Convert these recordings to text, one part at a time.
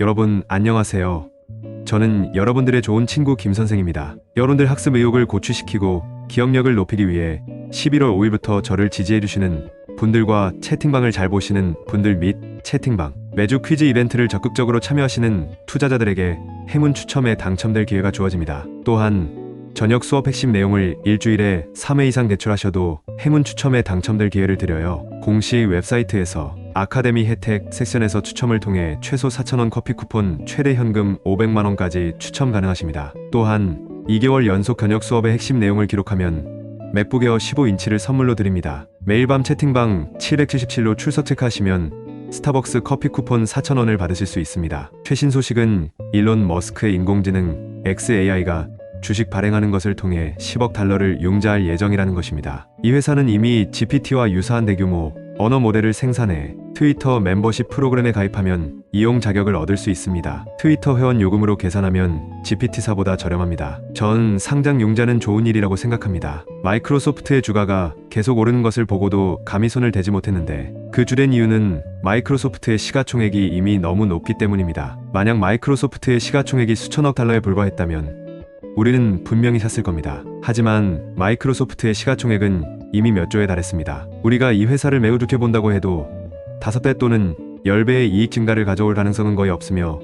여러분 안녕하세요. 저는 여러분들의 좋은 친구 김 선생입니다. 여러분들 학습 의욕을 고취시키고 기억력을 높이기 위해 11월 5일부터 저를 지지해 주시는 분들과 채팅방을 잘 보시는 분들 및 채팅방 매주 퀴즈 이벤트를 적극적으로 참여하시는 투자자들에게 행운 추첨에 당첨될 기회가 주어집니다. 또한 저녁 수업 핵심 내용을 일주일에 3회 이상 제출하셔도 행운 추첨에 당첨될 기회를 드려요. 공식 웹사이트에서 아카데미 혜택 섹션에서 추첨을 통해 최소 4,000원 커피 쿠폰, 최대 현금 500만원까지 추첨 가능하십니다. 또한 2개월 연속 저녁 수업의 핵심 내용을 기록하면 맥북에어 15인치를 선물로 드립니다. 매일 밤 채팅방 777로 출석 체크하시면 스타벅스 커피 쿠폰 4,000원을 받으실 수 있습니다. 최신 소식은 일론 머스크의 인공지능 XAI가 주식 발행하는 것을 통해 10억 달러를 융자할 예정이라는 것입니다. 이 회사는 이미 GPT와 유사한 대규모 언어 모델을 생산해 트위터 멤버십 프로그램에 가입하면 이용 자격을 얻을 수 있습니다. 트위터 회원 요금으로 계산하면 GPT사보다 저렴합니다. 전 상장 융자는 좋은 일이라고 생각합니다. 마이크로소프트의 주가가 계속 오르는 것을 보고도 감히 손을 대지 못했는데 그 주된 이유는 마이크로소프트의 시가총액이 이미 너무 높기 때문입니다. 만약 마이크로소프트의 시가총액이 수천억 달러에 불과했다면 우리는 분명히 샀을 겁니다. 하지만 마이크로소프트의 시가총액은 이미 몇 조에 달했습니다. 우리가 이 회사를 매우 좋게 본다고 해도 5배 또는 10배의 이익 증가를 가져올 가능성은 거의 없으며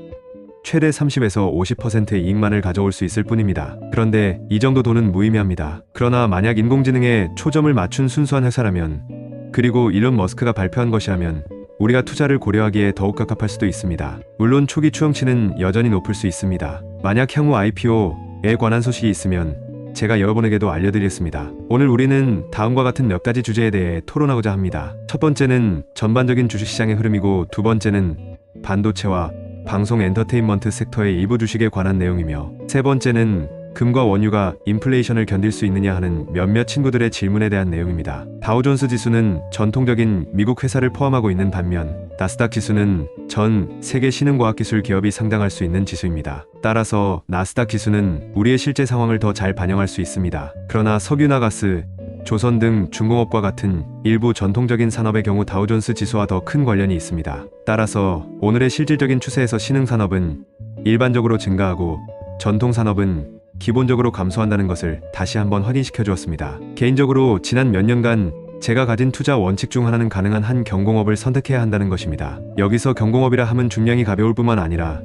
최대 30에서 50%의 이익만을 가져올 수 있을 뿐입니다. 그런데 이 정도 돈은 무의미합니다. 그러나 만약 인공지능에 초점을 맞춘 순수한 회사라면 그리고 일론 머스크가 발표한 것이라면 우리가 투자를 고려하기에 더욱 적합할 수도 있습니다. 물론 초기 추정치는 여전히 높을 수 있습니다. 만약 향후 IPO에 관한 소식이 있으면 제가 여러분에게도 알려드리겠습니다. 오늘 우리는 다음과 같은 몇 가지 주제에 대해 토론하고자 합니다. 첫 번째는 전반적인 주식시장의 흐름이고 두 번째는 반도체와 방송 엔터테인먼트 섹터의 일부 주식에 관한 내용이며 세 번째는 금과 원유가 인플레이션을 견딜 수 있느냐 하는 몇몇 친구들의 질문에 대한 내용입니다. 다우존스 지수는 전통적인 미국 회사를 포함하고 있는 반면 나스닥 지수는 전 세계 신흥과학기술 기업이 상당할 수 있는 지수입니다. 따라서 나스닥 지수는 우리의 실제 상황을 더 잘 반영할 수 있습니다. 그러나 석유나 가스, 조선 등 중공업과 같은 일부 전통적인 산업의 경우 다우존스 지수와 더 큰 관련이 있습니다. 따라서 오늘의 실질적인 추세에서 신흥산업은 일반적으로 증가하고 전통산업은 기본적으로 감소한다는 것을 다시 한번 확인시켜 주었습니다. 개인적으로 지난 몇 년간 제가 가진 투자 원칙 중 하나는 가능한 한 경공업을 선택해야 한다는 것입니다. 여기서 경공업이라 함은 중량이 가벼울 뿐만 아니라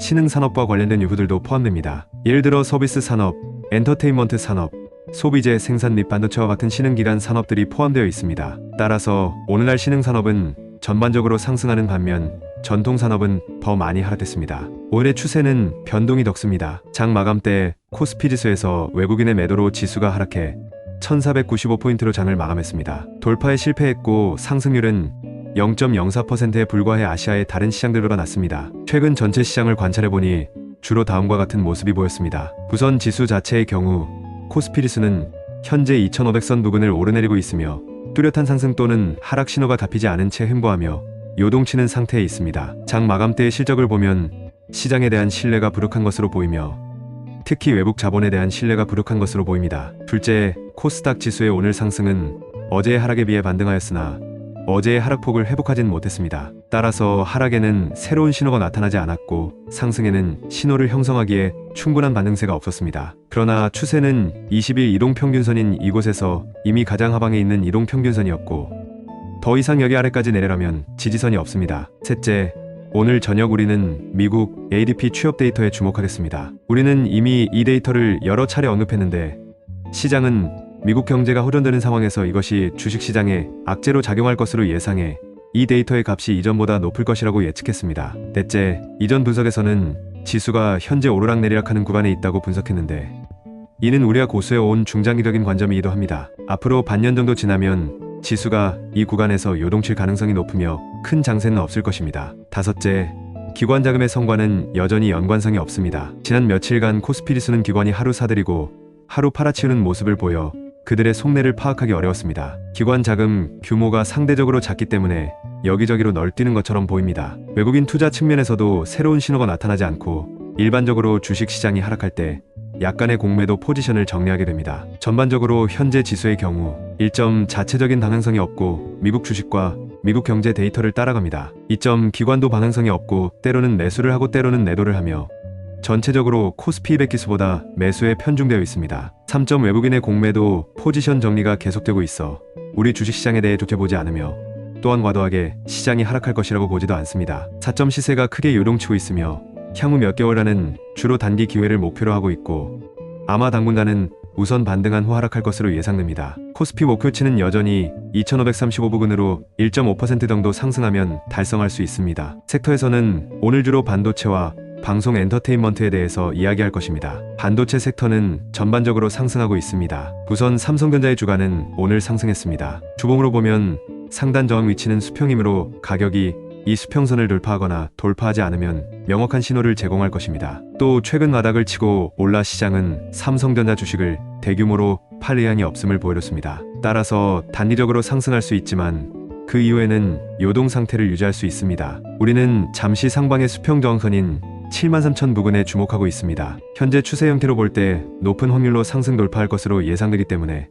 신흥 산업과 관련된 유부들도 포함됩니다. 예를 들어 서비스 산업, 엔터테인먼트 산업, 소비재 생산 및 반도체와 같은 신흥기관 산업들이 포함되어 있습니다. 따라서 오늘날 신흥 산업은 전반적으로 상승하는 반면 전통 산업은 더 많이 하락됐습니다. 올해 추세는 변동이 덕습니다. 장 마감 때 코스피 지수에서 외국인의 매도로 지수가 하락해 1495포인트로 장을 마감했습니다. 돌파에 실패했고 상승률은 0.04%에 불과해 아시아의 다른 시장들보다 낮습니다. 최근 전체 시장을 관찰해보니 주로 다음과 같은 모습이 보였습니다. 우선 지수 자체의 경우 코스피 지수는 현재 2500선 부근을 오르내리고 있으며 뚜렷한 상승 또는 하락 신호가 잡히지 않은 채 횡보하며 요동치는 상태에 있습니다. 장 마감 때의 실적을 보면 시장에 대한 신뢰가 부족한 것으로 보이며 특히 외국 자본에 대한 신뢰가 부족한 것으로 보입니다. 둘째, 코스닥 지수의 오늘 상승은 어제의 하락에 비해 반등하였으나 어제의 하락폭을 회복하진 못했습니다. 따라서 하락에는 새로운 신호가 나타나지 않았고 상승에는 신호를 형성하기에 충분한 반등세가 없었습니다. 그러나 추세는 20일 이동평균선인 이곳에서 이미 가장 하방에 있는 이동평균선이었고 더 이상 여기 아래까지 내려라면 지지선이 없습니다. 셋째, 오늘 저녁 우리는 미국 ADP 취업 데이터에 주목하겠습니다. 우리는 이미 이 데이터를 여러 차례 언급했는데 시장은 미국 경제가 호전되는 상황에서 이것이 주식시장에 악재로 작용할 것으로 예상해 이 데이터의 값이 이전보다 높을 것이라고 예측했습니다. 넷째, 이전 분석에서는 지수가 현재 오르락내리락하는 구간에 있다고 분석했는데 이는 우리가 고수해 온 중장기적인 관점이기도 합니다. 앞으로 반년 정도 지나면 지수가 이 구간에서 요동칠 가능성이 높으며 큰 장세는 없을 것입니다. 다섯째, 기관 자금의 성과는 여전히 연관성이 없습니다. 지난 며칠간 코스피 지수는 기관이 하루 사들이고 하루 팔아치우는 모습을 보여 그들의 속내를 파악하기 어려웠습니다. 기관 자금 규모가 상대적으로 작기 때문에 여기저기로 널뛰는 것처럼 보입니다. 외국인 투자 측면에서도 새로운 신호가 나타나지 않고 일반적으로 주식 시장이 하락할 때 약간의 공매도 포지션을 정리하게 됩니다. 전반적으로 현재 지수의 경우 1점 자체적인 방향성이 없고 미국 주식과 미국 경제 데이터를 따라갑니다. 이점 기관도 방향성이 없고 때로는 매수를 하고 때로는 내도를 하며 전체적으로 코스피 200 지수보다 매수에 편중되어 있습니다. 3점 외국인의 공매도 포지션 정리가 계속되고 있어 우리 주식시장에 대해 좋게 보지 않으며 또한 과도하게 시장이 하락할 것이라고 보지도 않습니다. 4점 시세가 크게 요동치고 있으며 향후 몇 개월간은 주로 단기 기회를 목표로 하고 있고 아마 당분간은 우선 반등한 후 하락할 것으로 예상됩니다. 코스피 목표치는 여전히 2535 부근으로 1.5% 정도 상승하면 달성할 수 있습니다. 섹터에서는 오늘 주로 반도체와 방송 엔터테인먼트에 대해서 이야기할 것입니다. 반도체 섹터는 전반적으로 상승하고 있습니다. 우선 삼성전자의 주가는 오늘 상승했습니다. 주봉으로 보면 상단 저항 위치는 수평이므로 가격이 이 수평선을 돌파하거나 돌파하지 않으면 명확한 신호를 제공할 것입니다. 또 최근 바닥을 치고 올라 시장은 삼성전자 주식을 대규모로 팔 의향이 없음을 보여줬습니다. 따라서 단기적으로 상승할 수 있지만 그 이후에는 요동 상태를 유지할 수 있습니다. 우리는 잠시 상방의 수평 저항선인 73,000 부근에 주목하고 있습니다. 현재 추세 형태로 볼 때 높은 확률로 상승 돌파할 것으로 예상되기 때문에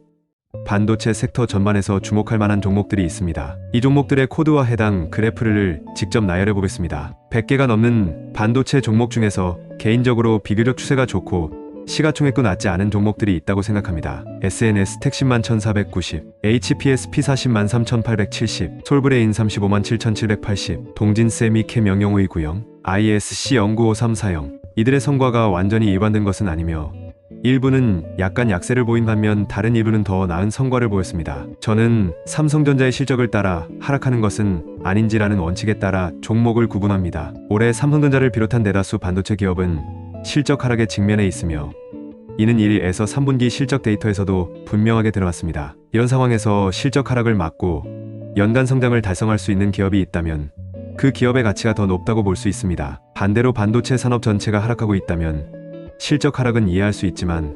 반도체 섹터 전반에서 주목할 만한 종목들이 있습니다. 이 종목들의 코드와 해당 그래프를 직접 나열해 보겠습니다. 100개가 넘는 반도체 종목 중에서 개인적으로 비교적 추세가 좋고 시가총액도 낮지 않은 종목들이 있다고 생각합니다. SNS 택신만 1490, HPSP 40만 3870, 솔브레인 35만 7780, 동진 세미캠 00529영, ISC 09534영. 이들의 성과가 완전히 일반된 것은 아니며 일부는 약간 약세를 보인 반면 다른 일부는 더 나은 성과를 보였습니다. 저는 삼성전자의 실적을 따라 하락하는 것은 아닌지라는 원칙에 따라 종목을 구분합니다. 올해 삼성전자를 비롯한 대다수 반도체 기업은 실적 하락에 직면해 있으며 이는 1에서 3분기 실적 데이터에서도 분명하게 드러났습니다. 이런 상황에서 실적 하락을 막고 연간 성장을 달성할 수 있는 기업이 있다면 그 기업의 가치가 더 높다고 볼 수 있습니다. 반대로 반도체 산업 전체가 하락하고 있다면 실적 하락은 이해할 수 있지만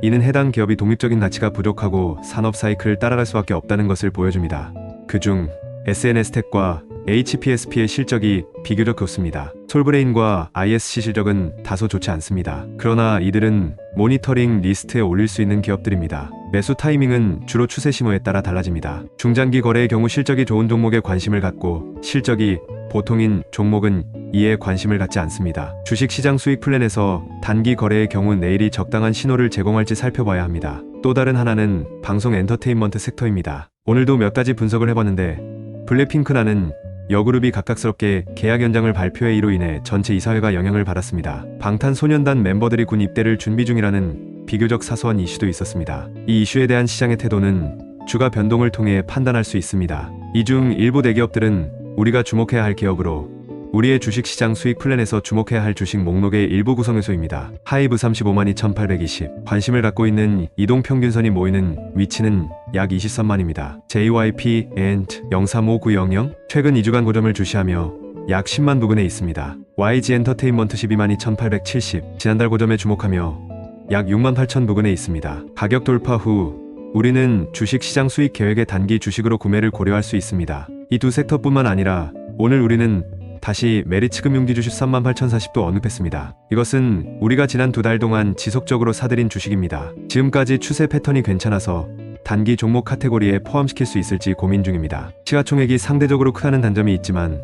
이는 해당 기업이 독립적인 가치가 부족하고 산업 사이클을 따라갈 수밖에 없다는 것을 보여줍니다. 그중 SNS텍과 HPSP의 실적이 비교적 좋습니다. 솔브레인과 ISC 실적은 다소 좋지 않습니다. 그러나 이들은 모니터링 리스트에 올릴 수 있는 기업들입니다. 매수 타이밍은 주로 추세 신호에 따라 달라집니다. 중장기 거래의 경우 실적이 좋은 종목에 관심을 갖고 실적이 보통인 종목은 이에 관심을 갖지 않습니다. 주식 시장 수익 플랜에서 단기 거래의 경우 내일이 적당한 신호를 제공할지 살펴봐야 합니다. 또 다른 하나는 방송 엔터테인먼트 섹터입니다. 오늘도 몇 가지 분석을 해봤는데 블랙핑크라는 여그룹이 각각스럽게 계약 연장을 발표해 이로 인해 전체 이사회가 영향을 받았습니다. 방탄소년단 멤버들이 군 입대를 준비 중이라는 비교적 사소한 이슈도 있었습니다. 이 이슈에 대한 시장의 태도는 주가 변동을 통해 판단할 수 있습니다. 이 중 일부 대기업들은 우리가 주목해야 할 기업으로 우리의 주식시장 수익 플랜에서 주목해야 할 주식 목록의 일부 구성 요소입니다. 하이브 35만 2820 관심을 갖고 있는 이동 평균선이 모이는 위치는 약 23만입니다. JYP and 035900 최근 2주간 고점을 주시하며 약 10만 부근에 있습니다. YG 엔터테인먼트 12만 2870 지난달 고점에 주목하며 약 6만 8천 부근에 있습니다. 가격 돌파 후 우리는 주식 시장 수익 계획의 단기 주식으로 구매를 고려할 수 있습니다. 이 두 섹터뿐만 아니라 오늘 우리는 다시 메리츠 금융지 주식 38,040도 언급했습니다. 이것은 우리가 지난 두 달 동안 지속적으로 사들인 주식입니다. 지금까지 추세 패턴이 괜찮아서 단기 종목 카테고리에 포함시킬 수 있을지 고민 중입니다. 시가총액이 상대적으로 크다는 단점이 있지만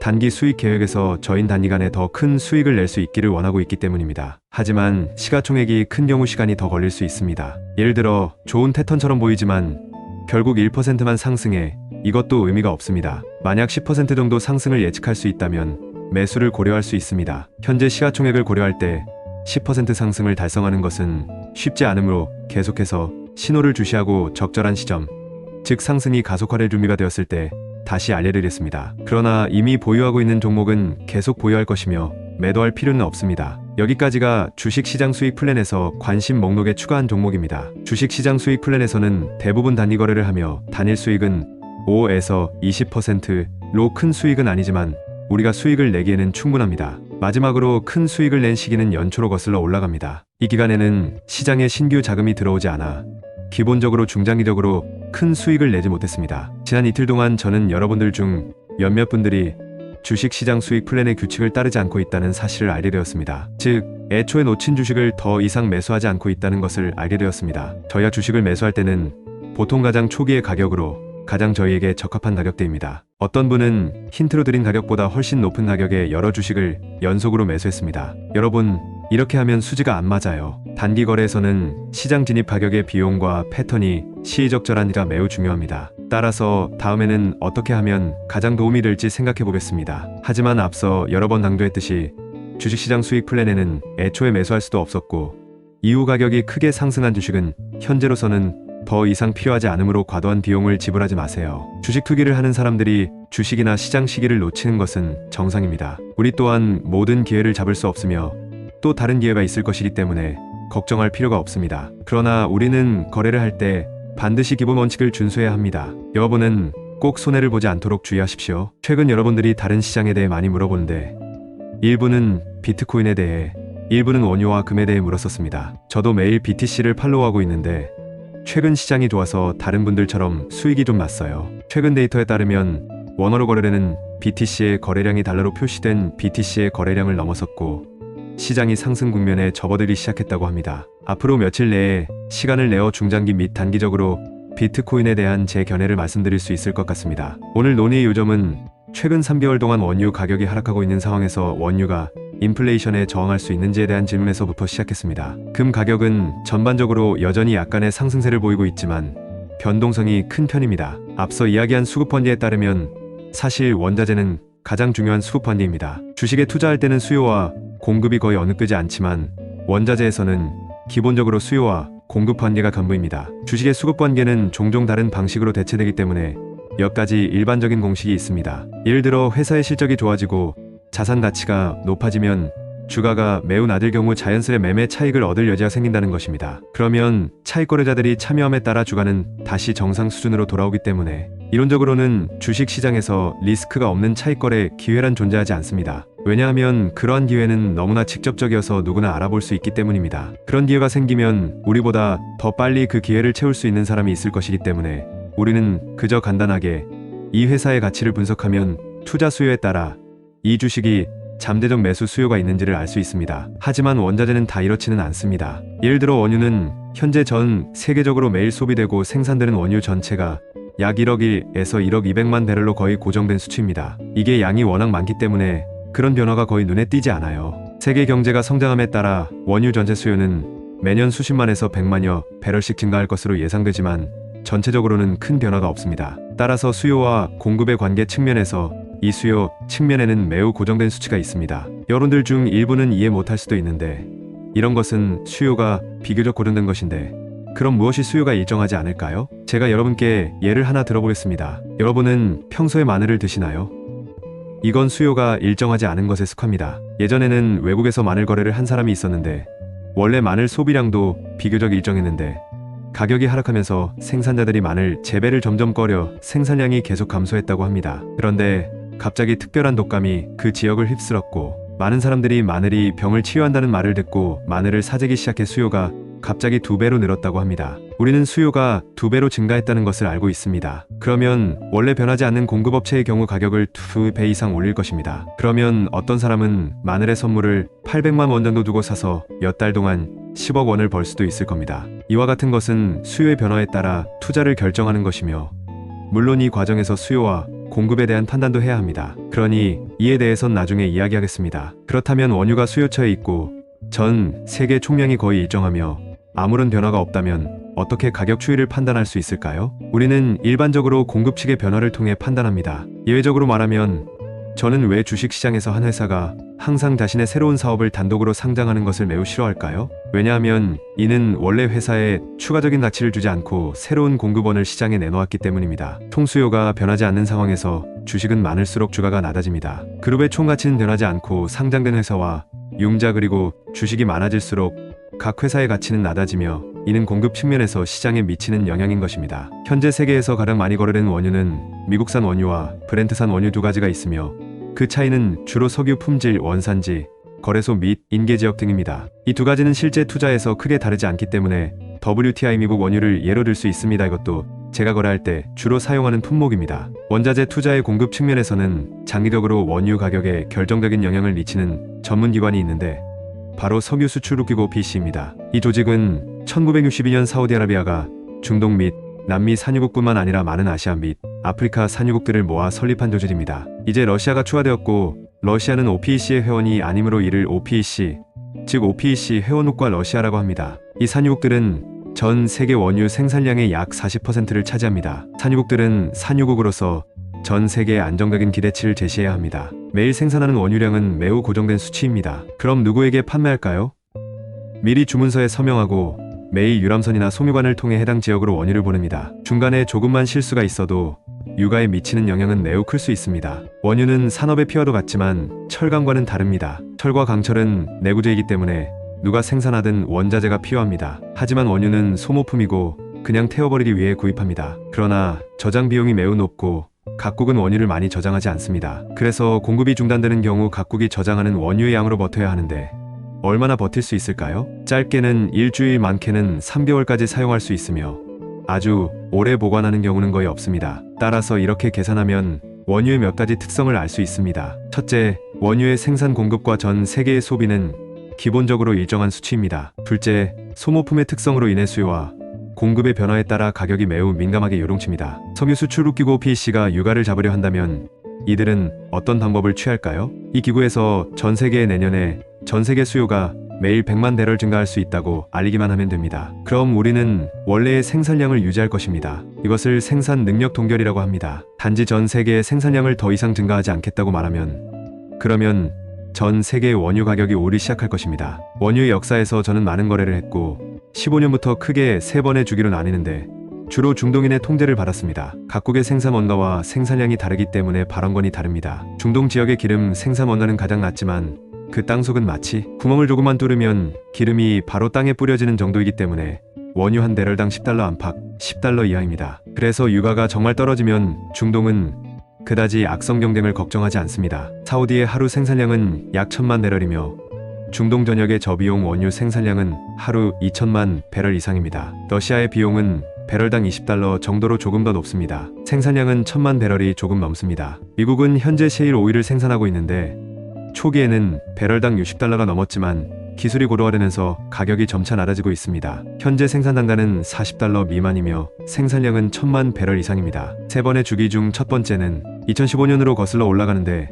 단기 수익 계획에서 저인 단기간에 더 큰 수익을 낼 수 있기를 원하고 있기 때문입니다. 하지만 시가총액이 큰 경우 시간이 더 걸릴 수 있습니다. 예를 들어 좋은 패턴처럼 보이지만 결국 1%만 상승해 이것도 의미가 없습니다. 만약 10% 정도 상승을 예측할 수 있다면 매수를 고려할 수 있습니다. 현재 시가총액을 고려할 때 10% 상승을 달성하는 것은 쉽지 않으므로 계속해서 신호를 주시하고 적절한 시점, 즉 상승이 가속화될 준비가 되었을 때 다시 알려드리겠습니다. 그러나 이미 보유하고 있는 종목은 계속 보유할 것이며 매도할 필요는 없습니다. 여기까지가 주식시장 수익 플랜에서 관심 목록에 추가한 종목입니다. 주식시장 수익 플랜에서는 대부분 단위 거래를 하며 단일 수익은 5에서 20%로 큰 수익은 아니지만 우리가 수익을 내기에는 충분합니다. 마지막으로 큰 수익을 낸 시기는 연초로 거슬러 올라갑니다. 이 기간에는 시장에 신규 자금이 들어오지 않아 기본적으로 중장기적으로 큰 수익을 내지 못했습니다. 지난 이틀 동안 저는 여러분들 중 몇몇 분들이 주식 시장 수익 플랜의 규칙을 따르지 않고 있다는 사실을 알게 되었습니다. 즉, 애초에 놓친 주식을 더 이상 매수하지 않고 있다는 것을 알게 되었습니다. 저희가 주식을 매수할 때는 보통 가장 초기의 가격으로 가장 저희에게 적합한 가격대입니다. 어떤 분은 힌트로 드린 가격보다 훨씬 높은 가격에 여러 주식을 연속으로 매수했습니다. 여러분, 이렇게 하면 수지가 안 맞아요. 단기 거래에서는 시장 진입 가격의 비용과 패턴이 시의적절한지가 매우 중요합니다. 따라서 다음에는 어떻게 하면 가장 도움이 될지 생각해 보겠습니다. 하지만 앞서 여러 번 강조했듯이 주식시장 수익 플랜에는 애초에 매수할 수도 없었고 이후 가격이 크게 상승한 주식은 현재로서는 더 이상 필요하지 않으므로 과도한 비용을 지불하지 마세요. 주식 투기를 하는 사람들이 주식이나 시장 시기를 놓치는 것은 정상입니다. 우리 또한 모든 기회를 잡을 수 없으며 또 다른 기회가 있을 것이기 때문에 걱정할 필요가 없습니다. 그러나 우리는 거래를 할 때 반드시 기본 원칙을 준수해야 합니다. 여러분은 꼭 손해를 보지 않도록 주의하십시오. 최근 여러분들이 다른 시장에 대해 많이 물어보는데 일부는 비트코인에 대해 일부는 원유와 금에 대해 물었었습니다. 저도 매일 BTC를 팔로우하고 있는데 최근 시장이 좋아서 다른 분들처럼 수익이 좀 났어요. 최근 데이터에 따르면 원화로 거래되는 BTC의 거래량이 달러로 표시된 BTC의 거래량을 넘어섰고 시장이 상승 국면에 접어들기 시작했다고 합니다. 앞으로 며칠 내에 시간을 내어 중장기 및 단기적으로 비트코인에 대한 제 견해를 말씀드릴 수 있을 것 같습니다. 오늘 논의의 요점은 최근 3개월 동안 원유 가격이 하락하고 있는 상황에서 원유가 인플레이션에 저항할 수 있는지에 대한 질문에서부터 시작했습니다. 금 가격은 전반적으로 여전히 약간의 상승세를 보이고 있지만 변동성이 큰 편입니다. 앞서 이야기한 수급 펀드에 따르면 사실 원자재는 가장 중요한 수급 펀드입니다. 주식에 투자할 때는 수요와 공급이 거의 어느 끄지 않지만 원자재에서는 기본적으로 수요와 공급 관계가 전부입니다. 주식의 수급 관계는 종종 다른 방식으로 대체되기 때문에 몇 가지 일반적인 공식이 있습니다. 예를 들어 회사의 실적이 좋아지고 자산 가치가 높아지면 주가가 매우 낮을 경우 자연스레 매매 차익을 얻을 여지가 생긴다는 것입니다. 그러면 차익 거래자들이 참여함에 따라 주가는 다시 정상 수준으로 돌아오기 때문에 이론적으로는 주식 시장에서 리스크가 없는 차익 거래 기회란 존재하지 않습니다. 왜냐하면 그러한 기회는 너무나 직접적이어서 누구나 알아볼 수 있기 때문입니다. 그런 기회가 생기면 우리보다 더 빨리 그 기회를 채울 수 있는 사람이 있을 것이기 때문에 우리는 그저 간단하게 이 회사의 가치를 분석하면 투자 수요에 따라 이 주식이 잠재적 매수 수요가 있는지를 알 수 있습니다. 하지만 원자재는 다 이렇지는 않습니다. 예를 들어 원유는 현재 전 세계적으로 매일 소비되고 생산되는 원유 전체가 약 1억에서 1억 200만 배럴로 거의 고정된 수치입니다. 이게 양이 워낙 많기 때문에 그런 변화가 거의 눈에 띄지 않아요. 세계 경제가 성장함에 따라 원유 전체 수요는 매년 수십만에서 백만여 배럴씩 증가할 것으로 예상되지만 전체적으로는 큰 변화가 없습니다. 따라서 수요와 공급의 관계 측면에서 이 수요 측면에는 매우 고정된 수치가 있습니다. 여러분들 중 일부는 이해 못할 수도 있는데 이런 것은 수요가 비교적 고정된 것인데 그럼 무엇이 수요가 일정하지 않을까요? 제가 여러분께 예를 하나 들어보겠습니다. 여러분은 평소에 마늘을 드시나요? 이건 수요가 일정하지 않은 것에 속합니다. 예전에는 외국에서 마늘 거래를 한 사람이 있었는데 원래 마늘 소비량도 비교적 일정했는데 가격이 하락하면서 생산자들이 마늘 재배를 점점 꺼려 생산량이 계속 감소했다고 합니다. 그런데 갑자기 특별한 독감이 그 지역을 휩쓸었고 많은 사람들이 마늘이 병을 치유한다는 말을 듣고 마늘을 사재기 시작해 수요가 갑자기 두 배로 늘었다고 합니다. 우리는 수요가 두 배로 증가했다는 것을 알고 있습니다. 그러면 원래 변하지 않는 공급업체의 경우 가격을 두 배 이상 올릴 것입니다. 그러면 어떤 사람은 마늘의 선물을 800만 원 정도 두고 사서 몇 달 동안 10억 원을 벌 수도 있을 겁니다. 이와 같은 것은 수요의 변화에 따라 투자를 결정하는 것이며 물론 이 과정에서 수요와 공급에 대한 판단도 해야 합니다. 그러니 이에 대해선 나중에 이야기하겠습니다. 그렇다면 원유가 수요처에 있고 전 세계 총량이 거의 일정하며 아무런 변화가 없다면 어떻게 가격 추이를 판단할 수 있을까요? 우리는 일반적으로 공급 측의 변화를 통해 판단합니다. 예외적으로 말하면 저는 왜 주식시장에서 한 회사가 항상 자신의 새로운 사업을 단독으로 상장하는 것을 매우 싫어할까요? 왜냐하면 이는 원래 회사에 추가적인 가치를 주지 않고 새로운 공급원을 시장에 내놓았기 때문입니다. 총수요가 변하지 않는 상황에서 주식은 많을수록 주가가 낮아집니다. 그룹의 총가치는 변하지 않고 상장된 회사와 융자 그리고 주식이 많아질수록 각 회사의 가치는 낮아지며 이는 공급 측면에서 시장에 미치는 영향인 것입니다. 현재 세계에서 가장 많이 거래되는 원유는 미국산 원유와 브렌트산 원유 두 가지가 있으며 그 차이는 주로 석유 품질, 원산지, 거래소 및 인계 지역 등입니다. 이 두 가지는 실제 투자에서 크게 다르지 않기 때문에 WTI 미국 원유를 예로 들 수 있습니다. 이것도 제가 거래할 때 주로 사용하는 품목입니다. 원자재 투자의 공급 측면에서는 장기적으로 원유 가격에 결정적인 영향을 미치는 전문 기관이 있는데 바로 석유 수출 국기고 BC입니다. 이 조직은 1962년 사우디아라비아가 중동 및 남미 산유국뿐만 아니라 많은 아시아 및 아프리카 산유국들을 모아 설립한 조직입니다. 이제 러시아가 추가되었고 러시아는 OPEC의 회원이 아니므로 이를 OPEC, 즉 OPEC 회원국과 러시아라고 합니다. 이 산유국들은 전 세계 원유 생산량의 약 40%를 차지합니다. 산유국들은 산유국으로서 전 세계에 안정적인 기대치를 제시해야 합니다. 매일 생산하는 원유량은 매우 고정된 수치입니다. 그럼 누구에게 판매할까요? 미리 주문서에 서명하고 매일 유람선이나 송유관을 통해 해당 지역으로 원유를 보냅니다. 중간에 조금만 실수가 있어도 유가에 미치는 영향은 매우 클 수 있습니다. 원유는 산업의 피와도 같지만 철강과는 다릅니다. 철과 강철은 내구재이기 때문에 누가 생산하든 원자재가 필요합니다. 하지만 원유는 소모품이고 그냥 태워버리기 위해 구입합니다. 그러나 저장 비용이 매우 높고 각국은 원유를 많이 저장하지 않습니다. 그래서 공급이 중단되는 경우 각국이 저장하는 원유의 양으로 버텨야 하는데 얼마나 버틸 수 있을까요? 짧게는 일주일, 많게는 3개월까지 사용할 수 있으며 아주 오래 보관하는 경우는 거의 없습니다. 따라서 이렇게 계산하면 원유의 몇 가지 특성을 알 수 있습니다. 첫째, 원유의 생산 공급과 전 세계의 소비는 기본적으로 일정한 수치입니다. 둘째, 소모품의 특성으로 인해 수요와 공급의 변화에 따라 가격이 매우 민감하게 요동칩니다. 석유 수출 웃기고 PC가 유가를 잡으려 한다면 이들은 어떤 방법을 취할까요? 이 기구에서 전 세계의 내년에 전 세계 수요가 매일 100만 대럴 증가할 수 있다고 알리기만 하면 됩니다. 그럼 우리는 원래의 생산량을 유지할 것입니다. 이것을 생산 능력 동결이라고 합니다. 단지 전 세계의 생산량을 더 이상 증가하지 않겠다고 말하면 그러면 전 세계의 원유 가격이 오르기 시작할 것입니다. 원유의 역사에서 저는 많은 거래를 했고 15년부터 크게 세 번의 주기로 나뉘는데 주로 중동인의 통제를 받았습니다. 각국의 생산 원가와 생산량이 다르기 때문에 발언권이 다릅니다. 중동 지역의 기름 생산 원가는 가장 낮지만 그 땅속은 마치 구멍을 조금만 뚫으면 기름이 바로 땅에 뿌려지는 정도이기 때문에 원유 한 대럴당 10달러 안팎, 10달러 이하입니다. 그래서 유가가 정말 떨어지면 중동은 그다지 악성 경쟁을 걱정하지 않습니다. 사우디의 하루 생산량은 약 천만 배럴이며 중동 전역의 저비용 원유 생산량은 하루 2천만 배럴 이상입니다. 러시아의 비용은 배럴당 20달러 정도로 조금 더 높습니다. 생산량은 천만 배럴이 조금 넘습니다. 미국은 현재 셰일 오일을 생산하고 있는데 초기에는 배럴당 60달러가 넘었지만 기술이 고도화되면서 가격이 점차 낮아지고 있습니다. 현재 생산 단가는 40달러 미만이며 생산량은 천만 배럴 이상입니다. 세 번의 주기 중 첫 번째는 2015년으로 거슬러 올라가는데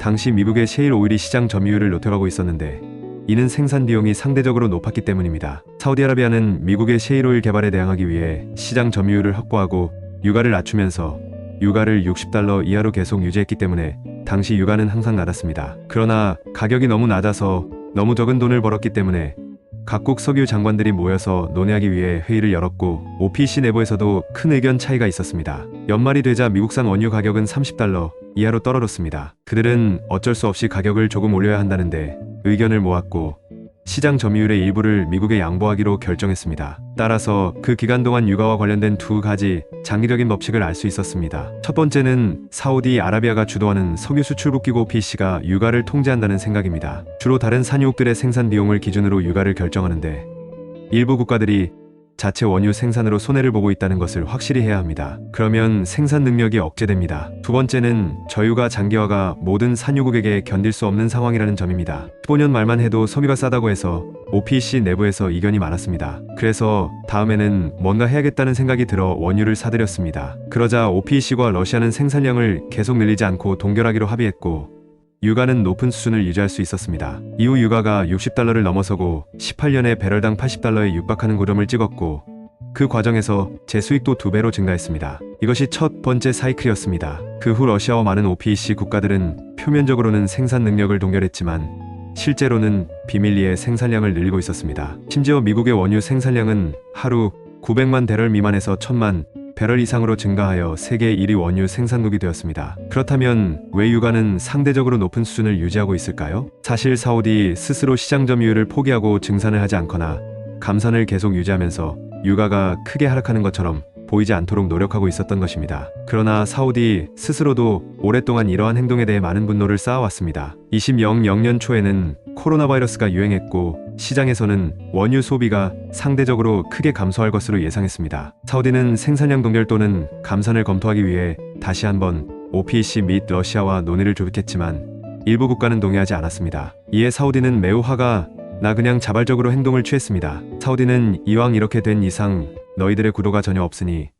당시 미국의 셰일 오일이 시장 점유율을 높여가고 있었는데 이는 생산 비용이 상대적으로 높았기 때문입니다. 사우디아라비아는 미국의 셰일 오일 개발에 대항하기 위해 시장 점유율을 확보하고 유가를 낮추면서 유가를 60달러 이하로 계속 유지했기 때문에 당시 유가는 항상 낮았습니다. 그러나 가격이 너무 낮아서 너무 적은 돈을 벌었기 때문에 각국 석유 장관들이 모여서 논의하기 위해 회의를 열었고 OPC 내부에서도 큰 의견 차이가 있었습니다. 연말이 되자 미국산 원유 가격은 30달러 이하로 떨어졌습니다. 그들은 어쩔 수 없이 가격을 조금 올려야 한다는데 의견을 모았고 시장 점유율의 일부를 미국에 양보하기로 결정했습니다. 따라서 그 기간 동안 유가와 관련된 두 가지 장기적인 법칙을 알 수 있었습니다. 첫 번째는 사우디 아라비아가 주도하는 석유 수출국 기구 PC가 유가를 통제한다는 생각입니다. 주로 다른 산유국들의 생산 비용을 기준으로 유가를 결정하는데 일부 국가들이 자체 원유 생산으로 손해를 보고 있다는 것을 확실히 해야 합니다. 그러면 생산 능력이 억제됩니다. 두 번째는 저유가 장기화가 모든 산유국에게 견딜 수 없는 상황이라는 점입니다. 15년 말만 해도 석유가 싸다고 해서 OPEC 내부에서 이견이 많았습니다. 그래서 다음에는 뭔가 해야겠다는 생각이 들어 원유를 사들였습니다. 그러자 OPEC과 러시아는 생산량을 계속 늘리지 않고 동결하기로 합의했고 유가는 높은 수준을 유지할 수 있었습니다. 이후 유가가 60달러를 넘어서고 18년에 배럴당 80달러에 육박하는 고점을 찍었고 그 과정에서 제 수익도 두 배로 증가했습니다. 이것이 첫 번째 사이클이었습니다. 그 후 러시아와 많은 OPEC 국가들은 표면적으로는 생산 능력을 동결했지만 실제로는 비밀리에 생산량을 늘리고 있었습니다. 심지어 미국의 원유 생산량은 하루 900만 대럴 미만에서 1000만 배럴 이상으로 증가하여 세계 1위 원유 생산국이 되었습니다. 그렇다면 왜 유가는 상대적으로 높은 수준을 유지하고 있을까요? 사실 사우디 스스로 시장 점유율을 포기하고 증산을 하지 않거나 감산을 계속 유지하면서 유가가 크게 하락하는 것처럼 보이지 않도록 노력하고 있었던 것입니다. 그러나 사우디 스스로도 오랫동안 이러한 행동에 대해 많은 분노를 쌓아왔습니다. 2000년 초에는 코로나 바이러스가 유행했고 시장에서는 원유 소비가 상대적으로 크게 감소할 것으로 예상했습니다. 사우디는 생산량 동결 또는 감산을 검토하기 위해 다시 한번 OPEC 및 러시아와 논의를 조직했지만 일부 국가는 동의하지 않았습니다. 이에 사우디는 매우 화가 나 그냥 자발적으로 행동을 취했습니다. 사우디는 이왕 이렇게 된 이상 너희들의 구도가 전혀 없으니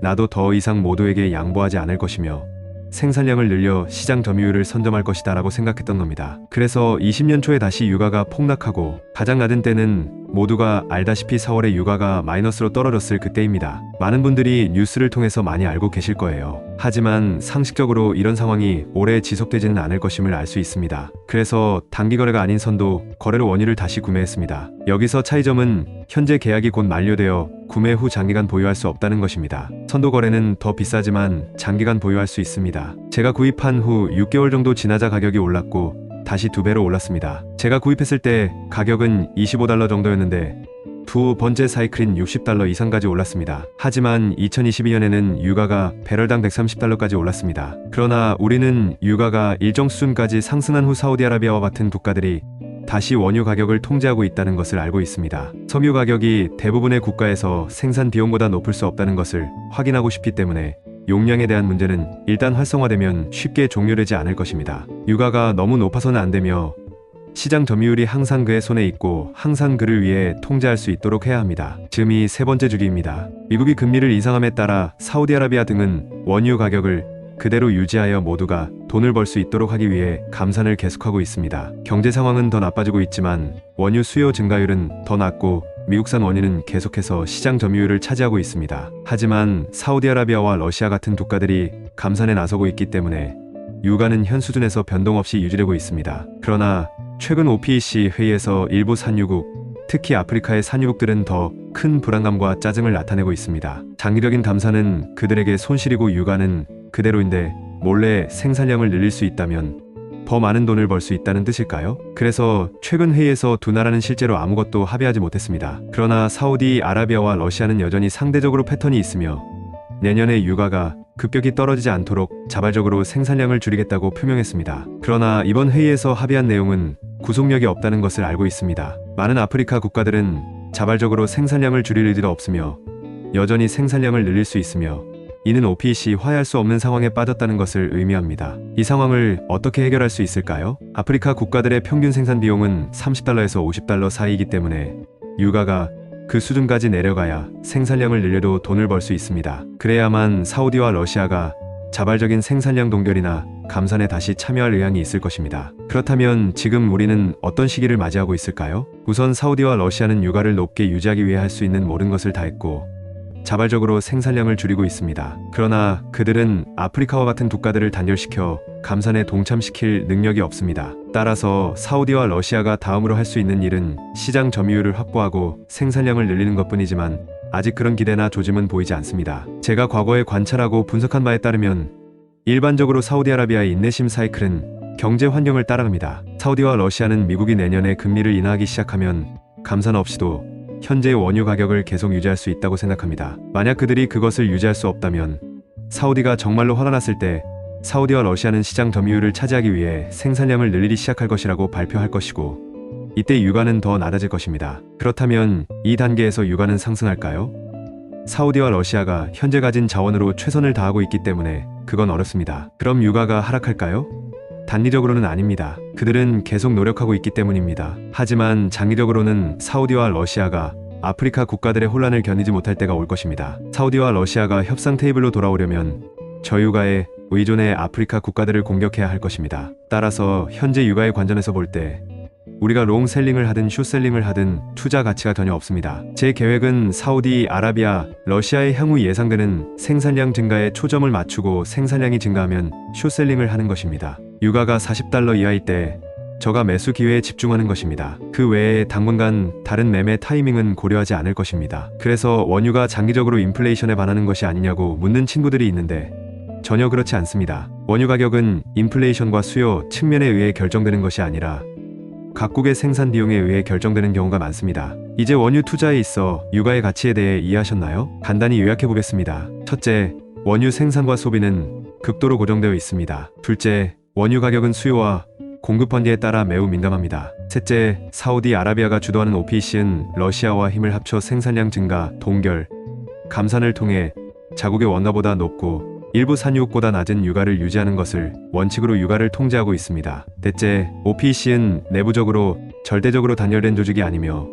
나도 더 이상 모두에게 양보하지 않을 것이며 생산량을 늘려 시장 점유율을 선점할 것이다라고 생각했던 겁니다. 그래서 20년 초에 다시 유가가 폭락하고 가장 낮은 때는 모두가 알다시피 4월에 유가가 마이너스로 떨어졌을 그때입니다. 많은 분들이 뉴스를 통해서 많이 알고 계실 거예요. 하지만 상식적으로 이런 상황이 오래 지속되지는 않을 것임을 알 수 있습니다. 그래서 단기 거래가 아닌 선도 거래로 원유를 다시 구매했습니다. 여기서 차이점은 현재 계약이 곧 만료되어 구매 후 장기간 보유할 수 없다는 것입니다. 선도 거래는 더 비싸지만 장기간 보유할 수 있습니다. 제가 구입한 후 6개월 정도 지나자 가격이 올랐고 다시 두 배로 올랐습니다. 제가 구입했을 때 가격은 25달러 정도였는데 두 번째 사이클인 60달러 이상까지 올랐습니다. 하지만 2022년에는 유가가 배럴당 130달러까지 올랐습니다. 그러나 우리는 유가가 일정 수준까지 상승한 후 사우디아라비아와 같은 국가들이 다시 원유 가격을 통제하고 있다는 것을 알고 있습니다. 석유 가격이 대부분의 국가에서 생산 비용보다 높을 수 없다는 것을 확인하고 싶기 때문에 용량에 대한 문제는 일단 활성화되면 쉽게 종료되지 않을 것입니다. 유가가 너무 높아서는 안 되며 시장 점유율이 항상 그의 손에 있고 항상 그를 위해 통제할 수 있도록 해야 합니다. 지금이 세 번째 주기입니다. 미국이 금리를 인상함에 따라 사우디아라비아 등은 원유 가격을 그대로 유지하여 모두가 돈을 벌 수 있도록 하기 위해 감산을 계속하고 있습니다. 경제 상황은 더 나빠지고 있지만 원유 수요 증가율은 더 낮고 미국산 원유는 계속해서 시장 점유율을 차지하고 있습니다. 하지만 사우디아라비아와 러시아 같은 국가들이 감산에 나서고 있기 때문에 유가는 현 수준에서 변동 없이 유지되고 있습니다. 그러나 최근 OPEC 회의에서 일부 산유국, 특히 아프리카의 산유국들은 더 큰 불안감과 짜증을 나타내고 있습니다. 장기적인 감산은 그들에게 손실이고 유가는 그대로인데 몰래 생산량을 늘릴 수 있다면 더 많은 돈을 벌 수 있다는 뜻일까요? 그래서 최근 회의에서 두 나라는 실제로 아무것도 합의하지 못했습니다. 그러나 사우디 아라비아와 러시아는 여전히 상대적으로 패턴이 있으며 내년에 유가가 급격히 떨어지지 않도록 자발적으로 생산량을 줄이겠다고 표명했습니다. 그러나 이번 회의에서 합의한 내용은 구속력이 없다는 것을 알고 있습니다. 많은 아프리카 국가들은 자발적으로 생산량을 줄일 의지가 없으며 여전히 생산량을 늘릴 수 있으며 이는 OPEC 화해할 수 없는 상황에 빠졌다는 것을 의미합니다. 이 상황을 어떻게 해결할 수 있을까요? 아프리카 국가들의 평균 생산 비용은 30달러에서 50달러 사이이기 때문에 유가가 그 수준까지 내려가야 생산량을 늘려도 돈을 벌 수 있습니다. 그래야만 사우디와 러시아가 자발적인 생산량 동결이나 감산에 다시 참여할 의향이 있을 것입니다. 그렇다면 지금 우리는 어떤 시기를 맞이하고 있을까요? 우선 사우디와 러시아는 유가를 높게 유지하기 위해 할 수 있는 모든 것을 다했고 자발적으로 생산량을 줄이고 있습니다. 그러나 그들은 아프리카와 같은 국가들을 단결시켜 감산에 동참시킬 능력이 없습니다. 따라서 사우디와 러시아가 다음으로 할 수 있는 일은 시장 점유율을 확보하고 생산량을 늘리는 것뿐이지만 아직 그런 기대나 조짐은 보이지 않습니다. 제가 과거에 관찰하고 분석한 바에 따르면 일반적으로 사우디아라비아의 인내심 사이클은 경제 환경을 따라갑니다. 사우디와 러시아는 미국이 내년에 금리를 인하하기 시작하면 감산 없이도 현재의 원유 가격을 계속 유지할 수 있다고 생각합니다. 만약 그들이 그것을 유지할 수 없다면 사우디가 정말로 화가 났을 때 사우디와 러시아는 시장 점유율을 차지하기 위해 생산량을 늘리기 시작할 것이라고 발표할 것이고 이때 유가는 더 낮아질 것입니다. 그렇다면 이 단계에서 유가는 상승할까요? 사우디와 러시아가 현재 가진 자원으로 최선을 다하고 있기 때문에 그건 어렵습니다. 그럼 유가가 하락할까요? 단기적으로는 아닙니다. 그들은 계속 노력하고 있기 때문입니다. 하지만 장기적으로는 사우디와 러시아가 아프리카 국가들의 혼란을 견디지 못할 때가 올 것입니다. 사우디와 러시아가 협상 테이블로 돌아오려면 저유가에 의존해 아프리카 국가들을 공격해야 할 것입니다. 따라서 현재 유가의 관점에서 볼 때 우리가 롱셀링을 하든 숏셀링을 하든 투자 가치가 전혀 없습니다. 제 계획은 사우디 아라비아, 러시아의 향후 예상되는 생산량 증가에 초점을 맞추고 생산량이 증가하면 숏셀링을 하는 것입니다. 유가가 40달러 이하일 때 저가 매수 기회에 집중하는 것입니다. 그 외에 당분간 다른 매매 타이밍은 고려하지 않을 것입니다. 그래서 원유가 장기적으로 인플레이션에 반하는 것이 아니냐고 묻는 친구들이 있는데 전혀 그렇지 않습니다. 원유 가격은 인플레이션과 수요 측면에 의해 결정되는 것이 아니라 각국의 생산 비용에 의해 결정되는 경우가 많습니다. 이제 원유 투자에 있어 유가의 가치에 대해 이해하셨나요? 간단히 요약해 보겠습니다. 첫째, 원유 생산과 소비는 극도로 고정되어 있습니다. 둘째, 원유 가격은 수요와 공급 환기에 따라 매우 민감합니다. 셋째, 사우디 아라비아가 주도하는 OPEC는 러시아와 힘을 합쳐 생산량 증가, 동결, 감산을 통해 자국의 원가보다 높고 일부 산유국보다 낮은 유가를 유지하는 것을 원칙으로 유가를 통제하고 있습니다. 넷째, OPEC는 내부적으로 절대적으로 단열된 조직이 아니며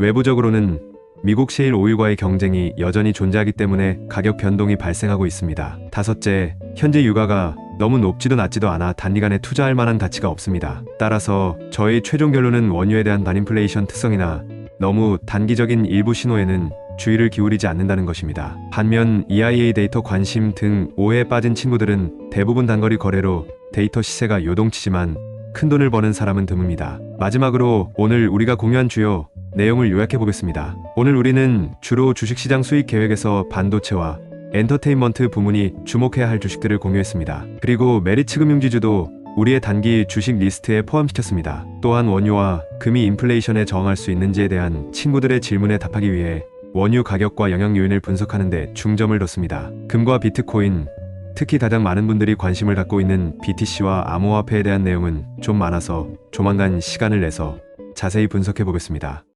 외부적으로는 미국 셰일 오일과의 경쟁이 여전히 존재하기 때문에 가격 변동이 발생하고 있습니다. 다섯째, 현재 유가가 너무 높지도 낮지도 않아 단기간에 투자할 만한 가치가 없습니다. 따라서 저의 최종 결론은 원유에 대한 반인플레이션 특성이나 너무 단기적인 일부 신호에는 주의를 기울이지 않는다는 것입니다. 반면 EIA 데이터 관심 등 오해에 빠진 친구들은 대부분 단거리 거래로 데이터 시세가 요동치지만 큰 돈을 버는 사람은 드뭅니다. 마지막으로 오늘 우리가 공유한 주요 내용을 요약해 보겠습니다. 오늘 우리는 주로 주식시장 수익 계획에서 반도체와 엔터테인먼트 부문이 주목해야 할 주식들을 공유했습니다. 그리고 메리츠 금융지주도 우리의 단기 주식 리스트에 포함시켰습니다. 또한 원유와 금이 인플레이션에 저항할 수 있는지에 대한 친구들의 질문에 답하기 위해 원유 가격과 영향 요인을 분석하는 데 중점을 뒀습니다. 금과 비트코인, 특히 가장 많은 분들이 관심을 갖고 있는 BTC와 암호화폐에 대한 내용은 좀 많아서 조만간 시간을 내서 자세히 분석해 보겠습니다.